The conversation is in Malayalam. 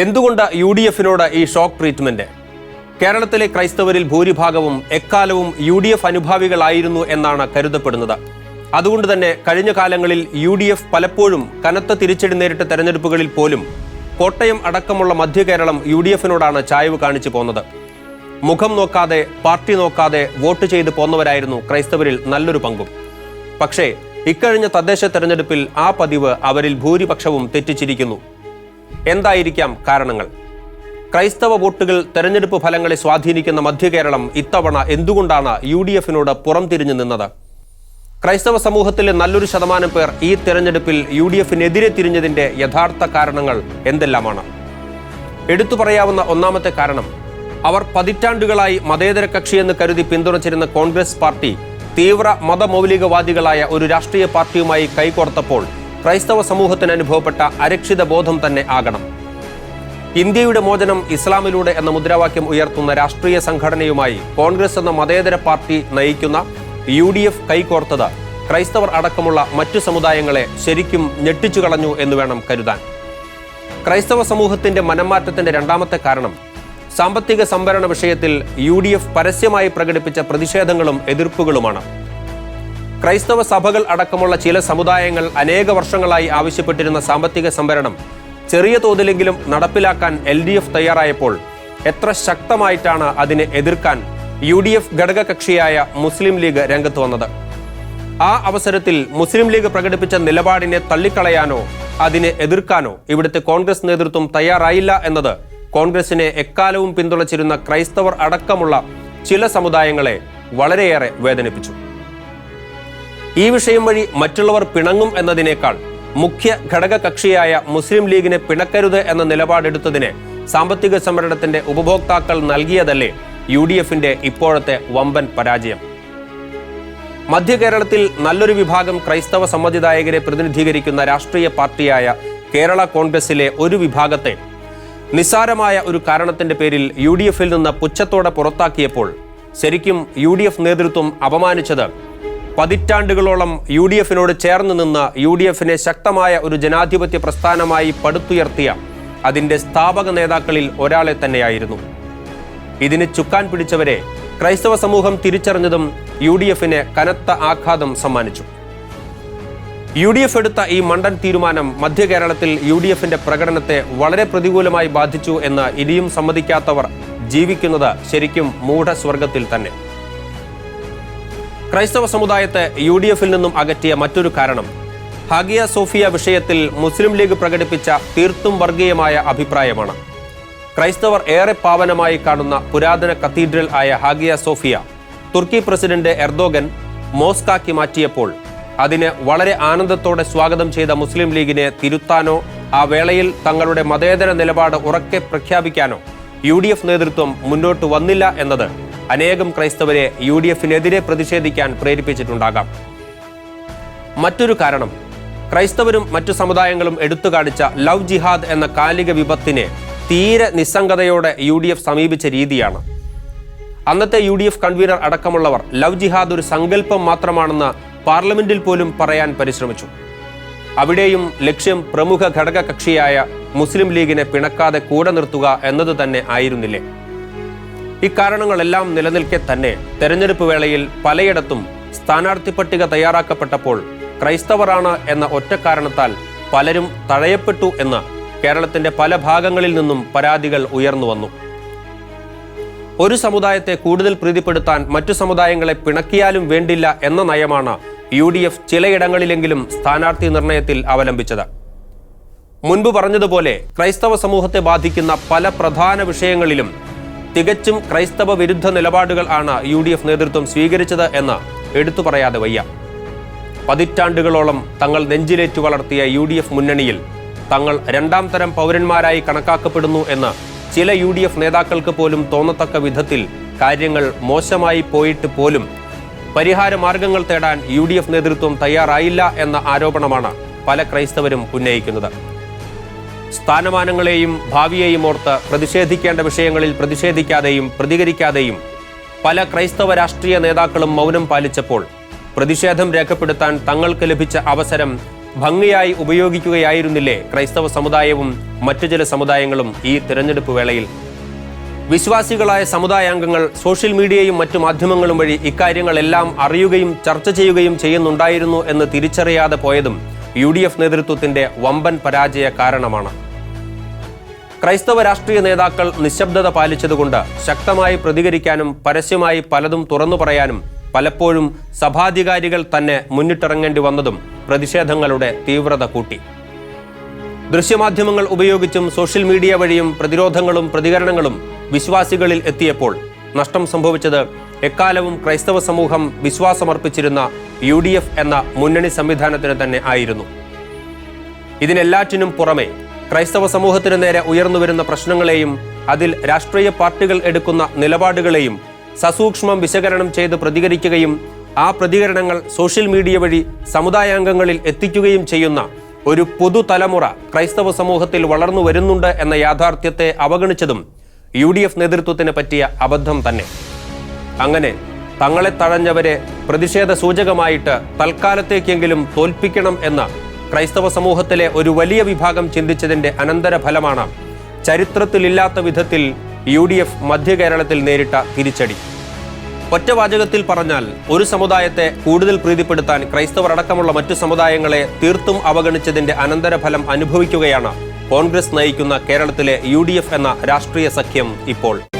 എന്തുകൊണ്ട് യു ഡി എഫിനോട് ഈ ഷോക്ക് ട്രീറ്റ്മെന്റ്? കേരളത്തിലെ ക്രൈസ്തവരിൽ ഭൂരിഭാഗവും എക്കാലവും യു ഡി എഫ് അനുഭാവികളായിരുന്നു എന്നാണ് കരുതപ്പെടുന്നത്. അതുകൊണ്ട് തന്നെ കഴിഞ്ഞ കാലങ്ങളിൽ യു ഡി എഫ് പലപ്പോഴും കനത്ത തിരിച്ചടി നേരിട്ട തെരഞ്ഞെടുപ്പുകളിൽ പോലും കോട്ടയം അടക്കമുള്ള മധ്യ കേരളം യു ഡി എഫിനോടാണ് ചായവ് കാണിച്ചു പോന്നത്. മുഖം നോക്കാതെ പാർട്ടി നോക്കാതെ വോട്ട് ചെയ്ത് പോന്നവരായിരുന്നു ക്രൈസ്തവരിൽ നല്ലൊരു പങ്കും. പക്ഷേ ഇക്കഴിഞ്ഞ തദ്ദേശ തെരഞ്ഞെടുപ്പിൽ ആ പതിവ് അവരിൽ ഭൂരിപക്ഷവും തെറ്റിച്ചിരിക്കുന്നു. എന്തായിരിക്കാം കാരണങ്ങൾ? ക്രൈസ്തവ വോട്ടുകൾ തെരഞ്ഞെടുപ്പ് ഫലങ്ങളെ സ്വാധീനിക്കുന്ന മധ്യകേരളം ഇത്തവണ എന്തുകൊണ്ടാണ് യു ഡി എഫിനോട് പുറംതിരിഞ്ഞു നിന്നത്? ക്രൈസ്തവ സമൂഹത്തിലെ നല്ലൊരു ശതമാനം പേർ ഈ തെരഞ്ഞെടുപ്പിൽ യു ഡി എഫിനെതിരെ തിരിഞ്ഞതിന്റെ യഥാർത്ഥ കാരണങ്ങൾ എന്തെല്ലാമാണ്? എടുത്തു പറയാവുന്ന ഒന്നാമത്തെ കാരണം അവർ പതിറ്റാണ്ടുകളായി മതേതര കക്ഷിയെന്ന് കരുതി പിന്തുണച്ചിരുന്ന കോൺഗ്രസ് പാർട്ടി തീവ്ര മതമൗലികവാദികളായ ഒരു രാഷ്ട്രീയ പാർട്ടിയുമായി കൈകോർത്തപ്പോൾ ക്രൈസ്തവ സമൂഹത്തിന് അനുഭവപ്പെട്ട അരക്ഷിത ബോധം തന്നെ ആകണം. ഇന്ത്യയുടെ മോചനം ഇസ്ലാമിലൂടെ എന്ന മുദ്രാവാക്യം ഉയർത്തുന്ന രാഷ്ട്രീയ സംഘടനയുമായി കോൺഗ്രസ് എന്ന മതേതര പാർട്ടി നയിക്കുന്ന യു ഡി എഫ് കൈകോർത്തത് ക്രൈസ്തവർ അടക്കമുള്ള മറ്റു സമുദായങ്ങളെ ശരിക്കും ഞെട്ടിച്ചു കളഞ്ഞു എന്ന് വേണം കരുതാൻ. ക്രൈസ്തവ സമൂഹത്തിന്റെ മനംമാറ്റത്തിന്റെ രണ്ടാമത്തെ കാരണം സാമ്പത്തിക സംവരണ വിഷയത്തിൽ യു പരസ്യമായി പ്രകടിപ്പിച്ച പ്രതിഷേധങ്ങളും എതിർപ്പുകളുമാണ്. ക്രൈസ്തവ സഭകൾ അടക്കമുള്ള ചില സമുദായങ്ങൾ അനേക വർഷങ്ങളായി ആവശ്യപ്പെട്ടിരുന്ന സാമ്പത്തിക സംവരണം ചെറിയ തോതിലെങ്കിലും നടപ്പിലാക്കാൻ എൽ ഡി എഫ് തയ്യാറായപ്പോൾ എത്ര ശക്തമായിട്ടാണ് അതിനെ എതിർക്കാൻ യു ഡി എഫ് ഘടകകക്ഷിയായ മുസ്ലിം ലീഗ് രംഗത്ത് വന്നത്? ആ അവസരത്തിൽ മുസ്ലിം ലീഗ് പ്രകടിപ്പിച്ച നിലപാടിനെ തള്ളിക്കളയാനോ അതിനെ എതിർക്കാനോ ഇവിടുത്തെ കോൺഗ്രസ് നേതൃത്വം തയ്യാറായില്ല എന്നത് കോൺഗ്രസിനെ എക്കാലവും പിന്തുണച്ചിരുന്ന ക്രൈസ്തവർ അടക്കമുള്ള ചില സമുദായങ്ങളെ വളരെയേറെ വേദനിപ്പിച്ചു. ഈ വിഷയം വഴി മറ്റുള്ളവർ പിണങ്ങും എന്നതിനേക്കാൾ മുഖ്യ ഘടക കക്ഷിയായ മുസ്ലിം ലീഗിനെ പിണക്കരുത് എന്ന നിലപാടെടുത്തതിന് സാമ്പത്തിക സംവരണത്തിന്റെ ഉപഭോക്താക്കൾ നൽകിയതല്ലേ യു ഡി എഫിന്റെ ഇപ്പോഴത്തെ വമ്പൻ പരാജയം. മധ്യ കേരളത്തിൽ നല്ലൊരു വിഭാഗം ക്രൈസ്തവ സമ്മതിദായകരെ പ്രതിനിധീകരിക്കുന്ന രാഷ്ട്രീയ പാർട്ടിയായ കേരള കോൺഗ്രസിലെ ഒരു വിഭാഗത്തെ നിസ്സാരമായ ഒരു കാരണത്തിന്റെ പേരിൽ യു ഡി എഫിൽ നിന്ന് പുച്ഛത്തോടെ പുറത്താക്കിയപ്പോൾ ശരിക്കും യു ഡി എഫ് നേതൃത്വം അപമാനിച്ചത് പതിറ്റാണ്ടുകളോളം യു ഡി എഫിനോട് ചേർന്ന് നിന്ന് യു ഡി എഫിനെ ശക്തമായ ഒരു ജനാധിപത്യ പ്രസ്ഥാനമായി പടുത്തുയർത്തിയ അതിന്റെ സ്ഥാപക നേതാക്കളിൽ ഒരാളെ തന്നെയായിരുന്നു. ഇതിന് ചുക്കാൻ പിടിച്ചവരെ ക്രൈസ്തവ സമൂഹം തിരിച്ചറിഞ്ഞതും യു ഡി എഫിന് കനത്ത ആഘാതം സമ്മാനിച്ചു. യു ഡി എഫ് എടുത്ത ഈ മണ്ടൻ തീരുമാനം മധ്യ കേരളത്തിൽ യു ഡി എഫിന്റെ പ്രകടനത്തെ വളരെ പ്രതികൂലമായി ബാധിച്ചു എന്ന് ഇനിയും സമ്മതിക്കാത്തവർ ജീവിക്കുന്നത് ശരിക്കും മൂഢസ്വർഗത്തിൽ തന്നെ. ക്രൈസ്തവ സമുദായത്തെ യു ഡി എഫിൽ നിന്നും അകറ്റിയ മറ്റൊരു കാരണം. ഹഗിയ സോഫിയ വിഷയത്തിൽ മുസ്ലിം ലീഗ് പ്രകടിപ്പിച്ച തീർത്തും വർഗീയമായ അഭിപ്രായമാണ്. ക്രൈസ്തവർ ഏറെ പാവനമായി കാണുന്ന പുരാതന കത്തീഡ്രൽ ആയ ഹാഗിയ സോഫിയ തുർക്കി പ്രസിഡന്റ് എർദോഗൻ മോസ്കാക്കി മാറ്റിയപ്പോൾ അതിന് വളരെ ആനന്ദത്തോടെ സ്വാഗതം ചെയ്ത മുസ്ലിം ലീഗിനെ തിരുത്താനോ ആ വേളയിൽ തങ്ങളുടെ മതേതര നിലപാട് ഉറക്കെ പ്രഖ്യാപിക്കാനോ യു നേതൃത്വം മുന്നോട്ട് വന്നില്ല എന്നത് അനേകം ക്രൈസ്തവരെ യു ഡി എഫിനെതിരെ പ്രതിഷേധിക്കാൻ പ്രേരിപ്പിച്ചിട്ടുണ്ടാകാം. മറ്റൊരു കാരണം ക്രൈസ്തവരും മറ്റു സമുദായങ്ങളും എടുത്തു കാണിച്ച ലവ് ജിഹാദ് എന്ന കാലിക വിപത്തിനെ തീരെ നിസ്സംഗതയോടെ യു ഡി എഫ് സമീപിച്ച രീതിയാണ്. അന്നത്തെ യു ഡി എഫ് കൺവീനർ അടക്കമുള്ളവർ ലവ് ജിഹാദ് ഒരു സങ്കല്പം മാത്രമാണെന്ന് പാർലമെന്റിൽ പോലും പറയാൻ പരിശ്രമിച്ചു. അവിടെയും ലക്ഷ്യം പ്രമുഖ ഘടക കക്ഷിയായ മുസ്ലിം ലീഗിനെ പിണക്കാതെ കൂടെ നിർത്തുക എന്നത് തന്നെ ആയിരുന്നില്ലേ? ഇക്കാരണങ്ങളെല്ലാം നിലനിൽക്കെ തന്നെ തെരഞ്ഞെടുപ്പ് വേളയിൽ പലയിടത്തും സ്ഥാനാർത്ഥി പട്ടിക തയ്യാറാക്കപ്പെട്ടപ്പോൾ ക്രൈസ്തവരാണ് എന്ന ഒറ്റ കാരണത്താൽ പലരും തഴയപ്പെട്ടു എന്ന് കേരളത്തിന്റെ പല ഭാഗങ്ങളിൽ നിന്നും പരാതികൾ ഉയർന്നു വന്നു. ഒരു സമുദായത്തെ കൂടുതൽ പ്രീതിപ്പെടുത്താൻ മറ്റു സമുദായങ്ങളെ പിണക്കിയാലും വേണ്ടില്ല എന്ന നയമാണ് യു ഡി എഫ് ചിലയിടങ്ങളിലെങ്കിലും സ്ഥാനാർത്ഥി നിർണയത്തിൽ അവലംബിച്ചത്. മുൻപ് പറഞ്ഞതുപോലെ ക്രൈസ്തവ സമൂഹത്തെ ബാധിക്കുന്ന പല പ്രധാന വിഷയങ്ങളിലും തികച്ചും ക്രൈസ്തവ വിരുദ്ധ നിലപാടുകൾ ആണ് യു ഡി എഫ് നേതൃത്വം സ്വീകരിച്ചത് എന്ന് എടുത്തു പറയാതെ വയ്യ. പതിറ്റാണ്ടുകളോളം തങ്ങൾ നെഞ്ചിലേറ്റു വളർത്തിയ യു ഡി എഫ് മുന്നണിയിൽ തങ്ങൾ രണ്ടാം തരം പൗരന്മാരായി കണക്കാക്കപ്പെടുന്നു എന്ന് ചില യു ഡി എഫ് നേതാക്കൾക്ക് പോലും തോന്നത്തക്ക വിധത്തിൽ കാര്യങ്ങൾ മോശമായി പോയിട്ട് പോലും പരിഹാര മാർഗങ്ങൾ തേടാൻ യു ഡി എഫ് നേതൃത്വം തയ്യാറായില്ല എന്ന ആരോപണമാണ് പല ക്രൈസ്തവരും ഉന്നയിക്കുന്നത്. സ്ഥാനമാനങ്ങളെയും ഭാവിയെയും ഓർത്ത് പ്രതിഷേധിക്കേണ്ട വിഷയങ്ങളിൽ പ്രതിഷേധിക്കാതെയും പ്രതികരിക്കാതെയും പല ക്രൈസ്തവ രാഷ്ട്രീയ നേതാക്കളും മൗനം പാലിച്ചപ്പോൾ പ്രതിഷേധം രേഖപ്പെടുത്താൻ തങ്ങൾക്ക് ലഭിച്ച അവസരം ഭംഗിയായി ഉപയോഗിക്കുകയായിരുന്നില്ലേ ക്രൈസ്തവ സമുദായവും മറ്റു ചില സമുദായങ്ങളും ഈ തിരഞ്ഞെടുപ്പ് വേളയിൽ? വിശ്വാസികളായ സമുദായാംഗങ്ങൾ സോഷ്യൽ മീഡിയയും മറ്റു മാധ്യമങ്ങളും വഴി ഇക്കാര്യങ്ങളെല്ലാം അറിയുകയും ചർച്ച ചെയ്യുകയും ചെയ്യുന്നുണ്ടായിരുന്നു എന്ന് തിരിച്ചറിയാതെ പോയതും യു ഡി എഫ് നേതൃത്വത്തിന്റെ വമ്പൻ പരാജയ കാരണമാണ്. ക്രൈസ്തവ രാഷ്ട്രീയ നേതാക്കൾ നിശബ്ദത പാലിച്ചതുകൊണ്ട് ശക്തമായി പ്രതികരിക്കാനും പരസ്യമായി പലതും തുറന്നു പറയാനും പലപ്പോഴും സഭാധികാരികൾ തന്നെ മുന്നിട്ടിറങ്ങേണ്ടി വന്നതും പ്രതിഷേധങ്ങളുടെ തീവ്രത കൂട്ടി. ദൃശ്യമാധ്യമങ്ങൾ ഉപയോഗിച്ചും സോഷ്യൽ മീഡിയ വഴിയും പ്രതിരോധങ്ങളും പ്രതികരണങ്ങളും വിശ്വാസികളിൽ എത്തിയപ്പോൾ നഷ്ടം സംഭവിച്ചത് എക്കാലവും ക്രൈസ്തവ സമൂഹം വിശ്വാസമർപ്പിച്ചിരുന്ന യു ഡി എഫ് എന്ന മുന്നണി സംവിധാനത്തിന് തന്നെ ആയിരുന്നു. ഇതിനെല്ലാറ്റിനും പുറമെ ക്രൈസ്തവ സമൂഹത്തിന് നേരെ ഉയർന്നുവരുന്ന പ്രശ്നങ്ങളെയും അതിൽ രാഷ്ട്രീയ പാർട്ടികൾ എടുക്കുന്ന നിലപാടുകളെയും സസൂക്ഷ്മം വിശകലനം ചെയ്ത് പ്രതികരിക്കുകയും ആ പ്രതികരണങ്ങൾ സോഷ്യൽ മീഡിയ വഴി സമുദായാംഗങ്ങളിൽ എത്തിക്കുകയും ചെയ്യുന്ന ഒരു പുതുതലമുറ ക്രൈസ്തവ സമൂഹത്തിൽ വളർന്നു വരുന്നുണ്ട് എന്ന യാഥാർത്ഥ്യത്തെ അവഗണിച്ചതും യു ഡി എഫ് നേതൃത്വത്തിന് പറ്റിയ അബദ്ധം തന്നെ. അങ്ങനെ തങ്ങളെ തഴഞ്ഞവരെ പ്രതിഷേധ സൂചകമായിട്ട് തൽക്കാലത്തേക്കെങ്കിലും തോൽപ്പിക്കണം എന്ന ക്രൈസ്തവ സമൂഹത്തിലെ ഒരു വലിയ വിഭാഗം ചിന്തിച്ചതിന്റെ അനന്തരഫലമാണ് ചരിത്രത്തിലില്ലാത്ത വിധത്തിൽ യു ഡി എഫ് മധ്യ കേരളത്തിൽ നേരിട്ട തിരിച്ചടി. ഒറ്റവാചകത്തിൽ പറഞ്ഞാൽ ഒരു സമുദായത്തെ കൂടുതൽ പ്രീതിപ്പെടുത്താൻ ക്രൈസ്തവർ അടക്കമുള്ള മറ്റു സമുദായങ്ങളെ തീർത്തും അവഗണിച്ചതിന്റെ അനന്തരഫലം അനുഭവിക്കുകയാണ് കോൺഗ്രസ് നയിക്കുന്ന കേരളത്തിലെ യു എന്ന രാഷ്ട്രീയ സഖ്യം ഇപ്പോൾ.